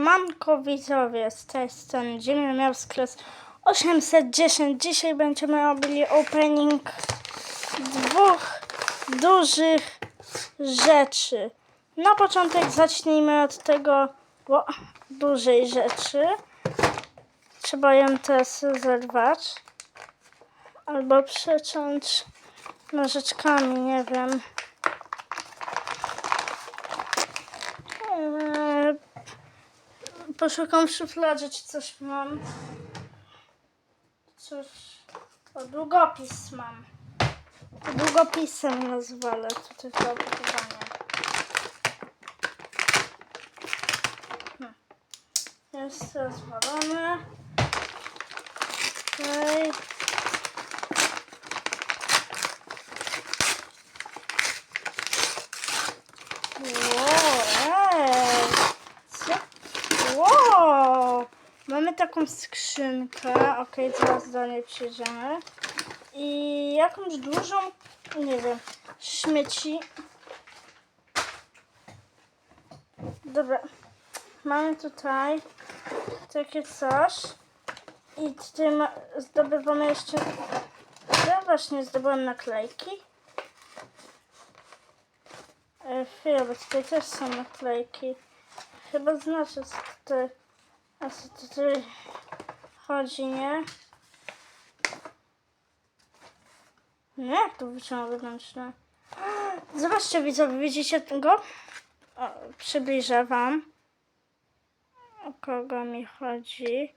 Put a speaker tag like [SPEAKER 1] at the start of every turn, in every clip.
[SPEAKER 1] Siemanko widzowie, z tej strony Ziemia miał skres 810. Dzisiaj będziemy robili opening dwóch dużych rzeczy. Na początek zacznijmy od tego o, dużej rzeczy. Trzeba ją teraz zerwać. Albo przeciąć nożyczkami, nie wiem. Eee, Poszukam w szufladzie, czy coś mam. Coś. O, długopis mam. Długopisem nazwalę tutaj to opakowanie. Hmm. Jest rozwalone. Okej. Ej, co? Wow! Mamy taką skrzynkę. Ok, zaraz do niej przyjdziemy. I jakąś dużą, nie wiem, śmieci. Dobra. Mamy tutaj takie coś. I tutaj ma, zdobywamy jeszcze... Ja właśnie zdobyłam naklejki. E, Chwilę, bo tutaj też są naklejki. Chyba znaczy, co tutaj, o co tutaj chodzi, nie? Nie, jak to wyciągnę wewnętrzne? Zobaczcie widzowie, widzicie tego? O, przybliżę wam. O kogo mi chodzi.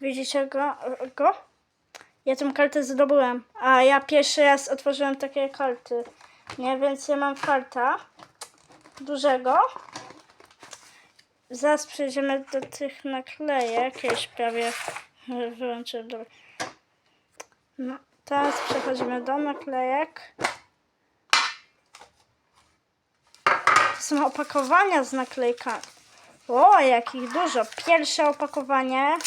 [SPEAKER 1] Widzicie go? go? Ja tę kartę zdobyłem, a ja pierwszy raz otworzyłem takie karty. Nie, więc ja mam farta dużego. Zaraz przejdziemy do tych naklejek. Już prawie wyłączyłem. Dobra. No, teraz przechodzimy do naklejek. To są opakowania z naklejkami. O, jakich dużo. Pierwsze opakowanie.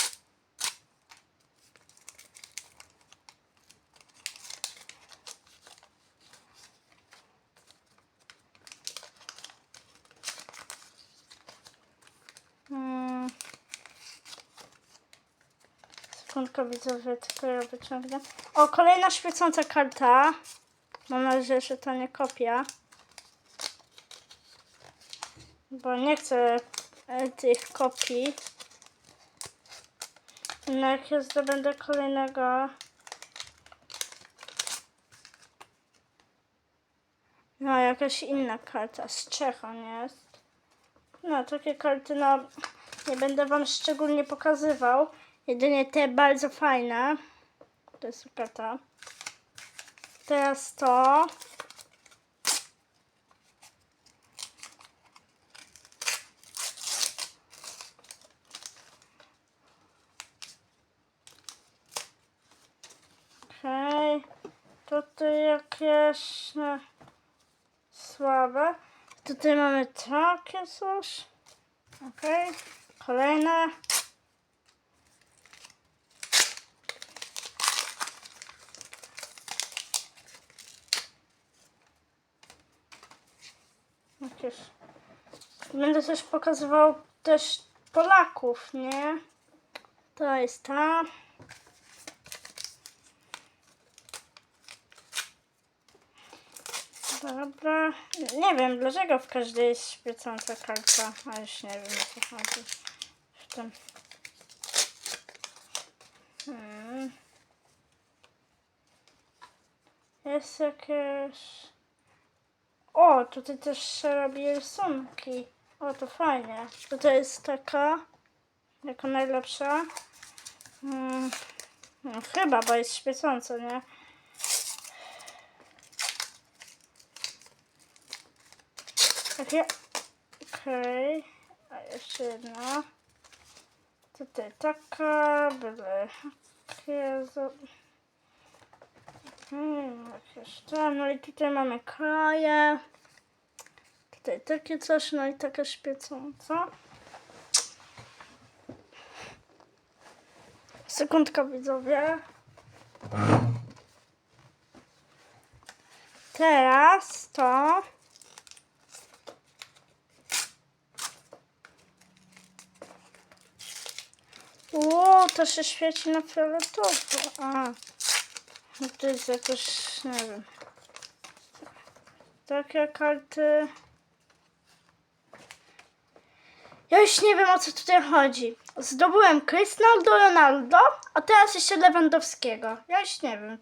[SPEAKER 1] Sekundka widzowie, tylko ja wyciągnę. O, kolejna świecąca karta. Mam nadzieję, że to nie kopia. Bo nie chcę e, tych kopii. No jak ja zdobędę kolejnego... No, jakaś inna karta z Czechą jest. No, takie karty, no, nie będę Wam szczególnie pokazywał. Jedynie te bardzo fajne. To jest karta. Teraz to. Okej. Tutaj jakieś no, słabe. Tutaj mamy takie coś. Okej. Kolejne. Jakieś. Będę też pokazywał też Polaków, nie? To jest ta. Dobra. Nie wiem, dlaczego w każdej jest świecąca karta. A już nie wiem, o co chodzi. W tym. Hmm. Jest jakieś... O, tutaj też się robi rysunki. O, to fajnie. Tutaj jest taka, jako najlepsza. Hmm. No, chyba, bo jest świecąca, nie? Takie. Okej. A jeszcze jedna. Tutaj taka. Byle. Takie. Hmm, tam. No i tutaj mamy kraje. Tutaj takie coś, no i taka świecąca. Sekundka widzowie. Teraz to Ło, to się świeci na fioletowo. A, no to jest jakoś, nie wiem. Takie karty. Ja już nie wiem o co tutaj chodzi. Zdobyłem Cristiano Ronaldo, a teraz jeszcze Lewandowskiego. Ja już nie wiem,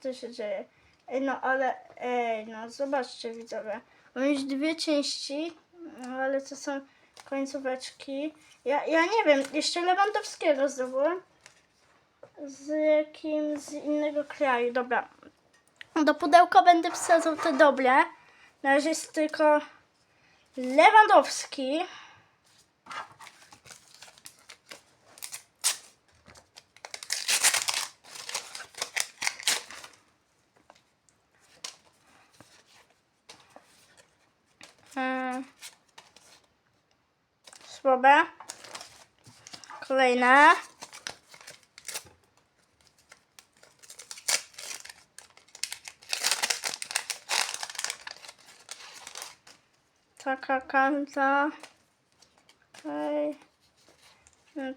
[SPEAKER 1] co się dzieje. Ej, no ale, ej, no zobaczcie widzowie. Mam już dwie części, no, ale to są końcóweczki. Ja, ja nie wiem, jeszcze Lewandowskiego zdobyłem. Z jakim, z innego kraju, dobra. Do pudełka będę wsadzał te dobre. Na razie jest tylko Lewandowski. Hmm. Słabe. Kolejne. Taka karta. Okej. Hmm.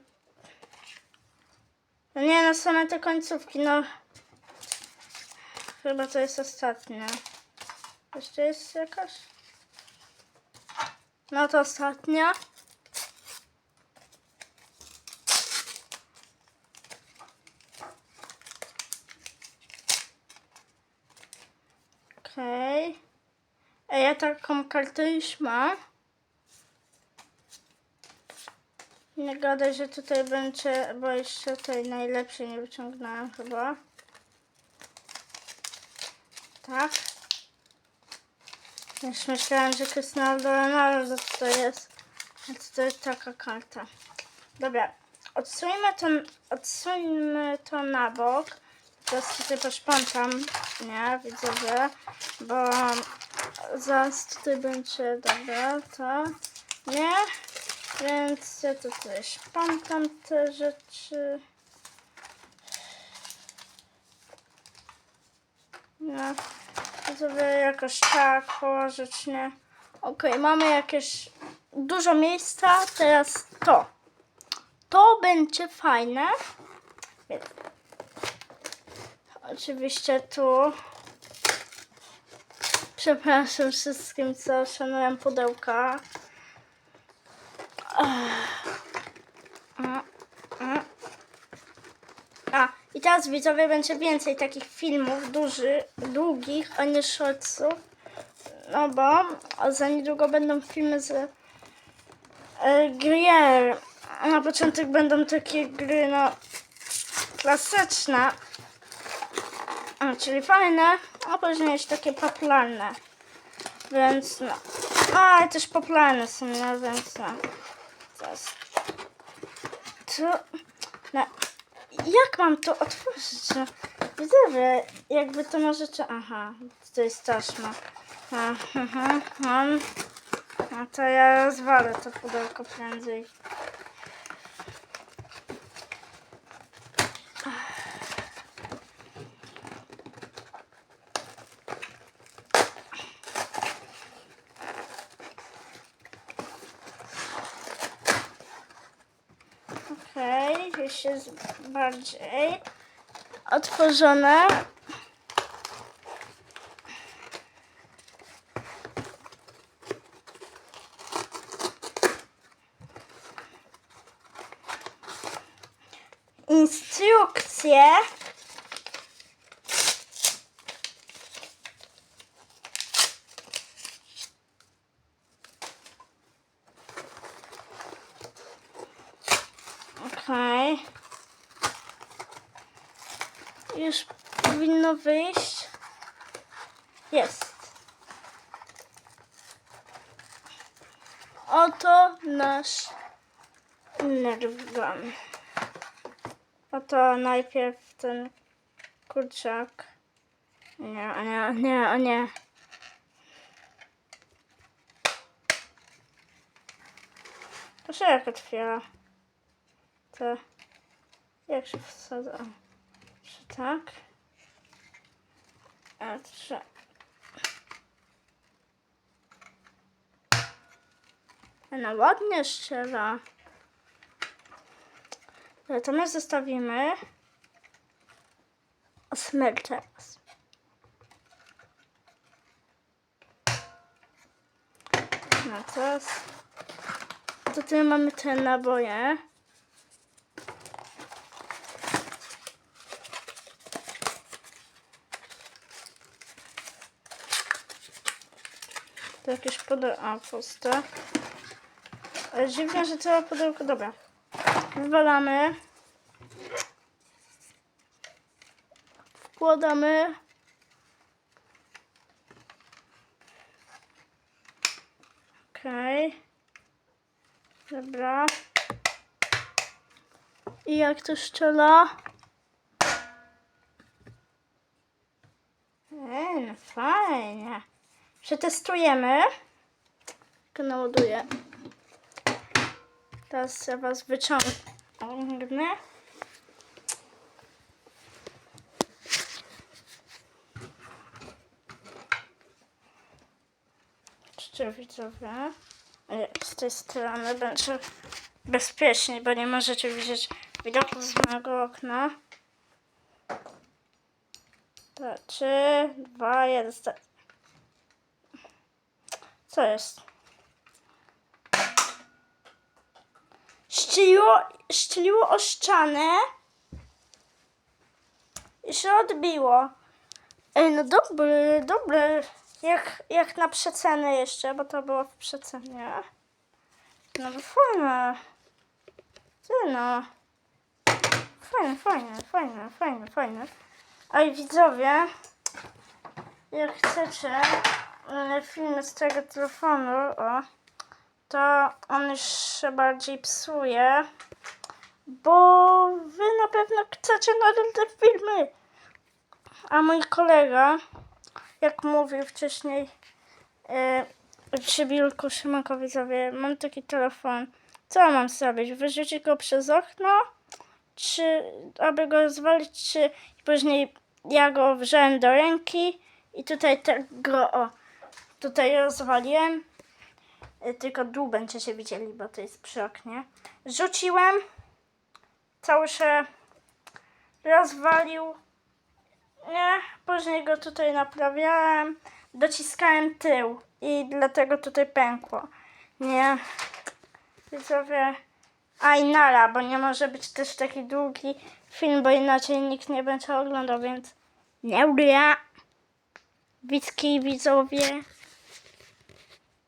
[SPEAKER 1] No nie, no same te końcówki, no. Chyba to jest ostatnia. Jeszcze jest jakaś? No to ostatnia. Okej. Taką kartę już mam. Nie gadaj, że tutaj będzie, bo jeszcze tej najlepszej nie wyciągnąłem chyba. Tak. Już myślałem, że Cristiano Ronaldo to jest. A to jest taka karta. Dobra, odsuńmy to, odsuńmy to na bok. Teraz tutaj poszpątam, nie, widzowie, bo zaraz tutaj będzie, dobra, to nie, więc ja to tutaj szpątam te rzeczy. No, widzowie jakoś tak położyć, nie. Okej, mamy jakieś dużo miejsca, teraz to. To będzie fajne. Oczywiście tu. Przepraszam wszystkim, co szanują pudełka. A, i teraz widzowie będzie więcej takich filmów duży, długich, a nie shortsów. No bo za niedługo będą filmy z e, gier. Na początek będą takie gry, no, klasyczne. A, czyli fajne, a później jest takie popularne. Więc no. A, też popularne są, no więc no. Teraz. No. Jak mam to otworzyć? No, widzowie, jakby to możecie. Aha, to jest taśma. A, aha, mam. No to ja rozwalę to pudełko prędzej. Okej, już jest bardziej otworzone. Instrukcje. Okej. Już powinno wyjść. Jest. Oto nasz nerw gun. Oto najpierw ten kurczak. Nie, o nie, o nie, o nie. To się jak otwiera. To jak się wsadza? Tak? A czy... No ładnie szczera. To my zostawimy. Smyk teraz. No teraz. To tutaj mamy te naboje. To jakieś pudełko. A, puste. Ale dziwne, że całe pudełko. Dobra. Wywalamy. Wkładamy. Okej. Dobra. I jak to strzela? Ej, no fajnie. Przetestujemy. Tylko naładuję. Teraz ja was wyciągnę. Czcie widzowie. Nie, Z tej strony będzie bezpiecznie, bo nie możecie widzieć widoku z mojego okna. To Trzy, dwa, jeden, start. Co jest? Szczeliło, szczeliło o i się odbiło. Ej, no dobry, dobry. Jak, jak na przecenę jeszcze, bo to było w przecenie. No bo fajne. Ty no. Fajne, fajne, fajne, fajne, fajne. I widzowie, jak chcecie filmy z tego telefonu, o, to on się bardziej psuje, bo wy na pewno chcecie nadal te filmy. A mój kolega, jak mówił wcześniej, e, przy Wilku Szymakowizowie, mam taki telefon. Co mam zrobić? Wyrzucić go przez okno? Czy aby go zwalić, czy później ja go wziąłem do ręki i tutaj tego, o, tutaj rozwaliłem. E, Tylko dół będziecie widzieli, bo to jest przy oknie. Rzuciłem, cały się rozwalił. Nie, później go tutaj naprawiałem, dociskałem tył i dlatego tutaj pękło. Nie, widzowie, a i nara, bo nie może być też taki długi film, bo inaczej nikt nie będzie oglądał, więc nie ja. Widzki widzowie.